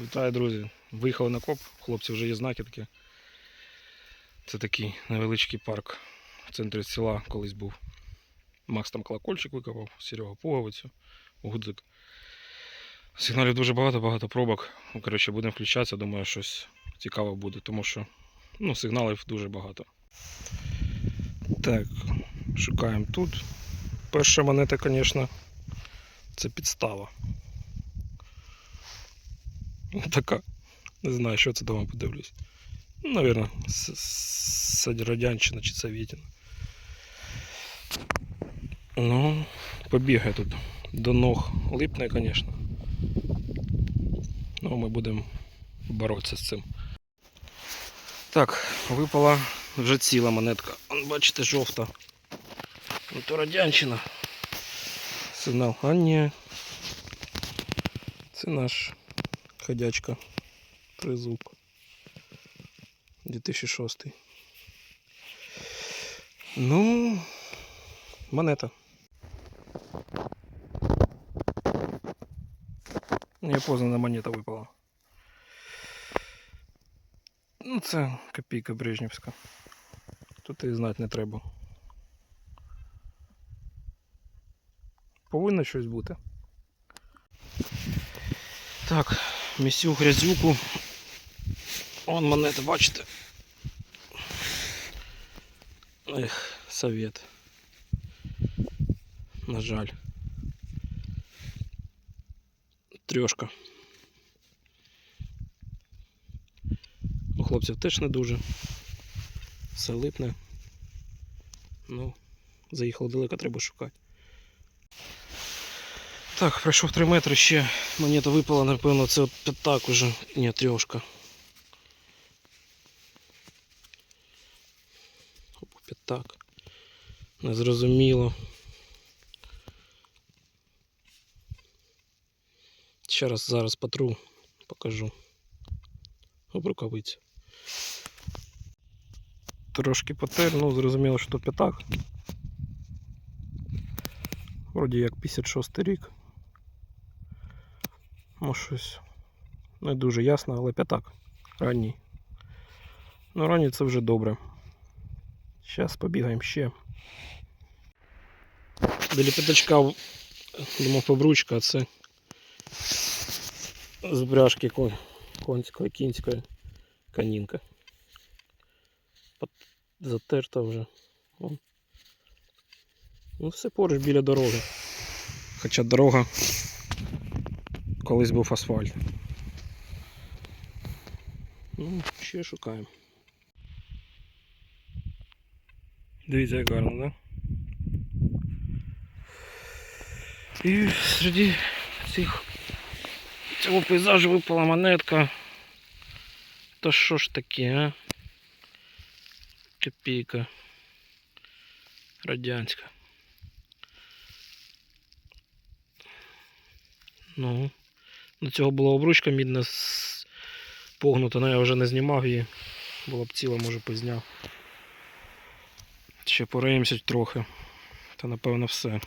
Вітаю, друзі. Виїхали на коп, хлопці вже є знаки такі. Це такий невеличкий парк в центрі села колись був. Макс там колокольчик викопав, Серега пуговицю, гудзик. Сигналів дуже багато, багато пробок. Ну, Коротше, будемо включатися, думаю, щось цікаве буде, тому що ну, сигналів дуже багато. Так, шукаємо тут. Перша монета, звісно, це підстава. Така. Не знаю, що це дома подивлюсь. Ну, Навірно, радянщина чи Совєтіна. Ну, побігає тут. До ног липне, звісно. Ну, ми будемо боротися з цим. Так, випала вже ціла монетка. Вон, бачите, жовта. Ну, то радянщина. Сигнал. А ні. Це наш ходячка. Тризуб. 2006. Ну, монета. Неопознана монета випала. Ну, це копійка Брежнівська. Тут і знати не треба. Повинно щось бути. Так, місю грязюку. Вон монета, бачите. Ех, совет. На жаль. Трьошка. У хлопців теж не дуже. Все липне. Ну, заїхало далеко, треба шукати. Так, пройшов 3 метри ще. Монета випала, напевно, це от п'ятак уже. Ні, трьошка. П'ятак. Незрозуміло. Ще раз зараз потру, покажу. Об рукавицю. Трошки потер, ну зрозуміло, що то п'ятак. Вроді як 56 рік. Ну, щось не дуже ясно, але п'ятак. Ранній. Ну, ранній це вже добре. Зараз побігаємо ще. Біля п'ятачка думав побручка, а це з бряшки кон- конської, кінської канінка. Затерта вже. Вон. Ну, все поруч біля дороги. Хоча дорога колись був асфальт. Ну, ще шукаємо. Дивіться, як гарно, да? І серед цих цього пейзажу випала монетка. Та що ж таке, а? Копійка. Радянська. Ну. До цього була обручка мідна погнута, але я вже не знімав її. Була б ціла, може позняв. Ще пораємося трохи. Та напевно все.